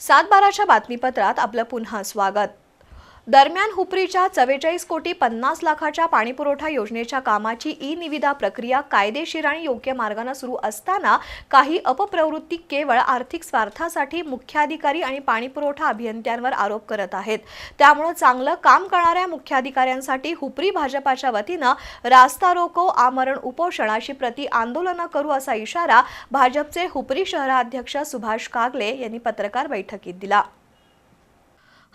सातबाराच्या बातमीपत्रात आपलं पुन्हा स्वागत. दरम्यान हुपरीच्या चव्वेचाळीस कोटी पन्नास लाखाच्या पाणीपुरवठा योजनेच्या कामाची ई निविदा प्रक्रिया कायदेशीर आणि योग्य मार्गाने सुरू असताना काही अपप्रवृत्ती केवळ आर्थिक स्वार्थासाठी मुख्याधिकारी आणि पाणीपुरवठा अभियंत्यांवर आरोप करत आहेत. त्यामुळे चांगलं काम करणाऱ्या मुख्याधिकाऱ्यांसाठी हुपरी भाजपाच्या वतीनं रास्ता रोको आमरण उपोषण अशी प्रति आंदोलनं करू असा इशारा भाजपचे हुपरी शहराध्यक्ष सुभाष कागले यांनी पत्रकार बैठकीत दिला.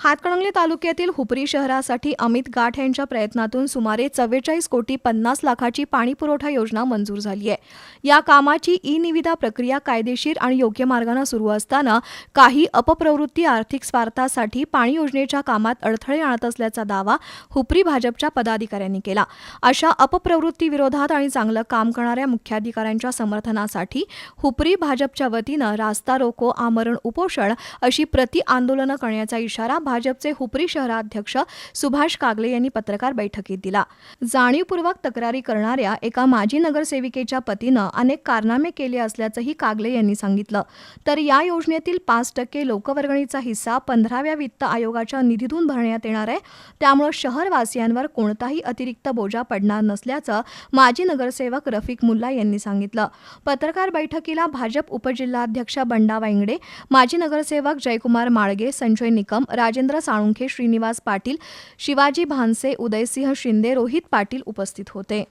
हातकणंगले तालुक्यातील हुपरी शहरासाठी अमित गाठ यांच्या प्रयत्नातून सुमारे चव्वेचाळीस कोटी पन्नास लाखाची पाणीपुरवठा योजना मंजूर झाली आहे. या कामाची ई निविदा प्रक्रिया कायदेशीर आणि योग्य मार्गाने सुरू असताना काही अपप्रवृत्ती आर्थिक स्वार्थासाठी पाणी योजनेच्या कामात अडथळे आणत असल्याचा दावा हुपरी भाजपच्या पदाधिकाऱ्यांनी केला. अशा अपप्रवृत्ती विरोधात आणि चांगलं काम करणाऱ्या मुख्याधिकाऱ्यांच्या समर्थनासाठी हुपरी भाजपच्या वतीनं रास्ता रोको आमरण उपोषण अशी प्रति आंदोलनं करण्याचा इशारा भाजपचे हुपरी शहराध्यक्ष सुभाष कागले यांनी पत्रकार बैठकीत दिला. जाणीवपूर्वक तक्रारी करणाऱ्या एका माजी नगरसेविकेच्या पतीनं अनेक कारनामे केले असल्याचंही कागले यांनी सांगितलं. तर या योजनेतील पाच टक्के लोकवर्गणीचा हिस्सा पंधराव्या वित्त आयोगाच्या निधीतून भरण्यात येणार आहे. त्यामुळे शहरवासियांवर कोणताही अतिरिक्त बोजा पडणार नसल्याचं माजी नगरसेवक रफिक मुल्ला यांनी सांगितलं. पत्रकार बैठकीला भाजप उपजिल्हाध्यक्ष बंडा वांगडे माजी नगरसेवक जयकुमार माळगे संजय निकम राजे राजेंद्र साळुंखे श्रीनिवास पाटील शिवाजी भानसे उदयसिंह शिंदे रोहित पाटील उपस्थित होते.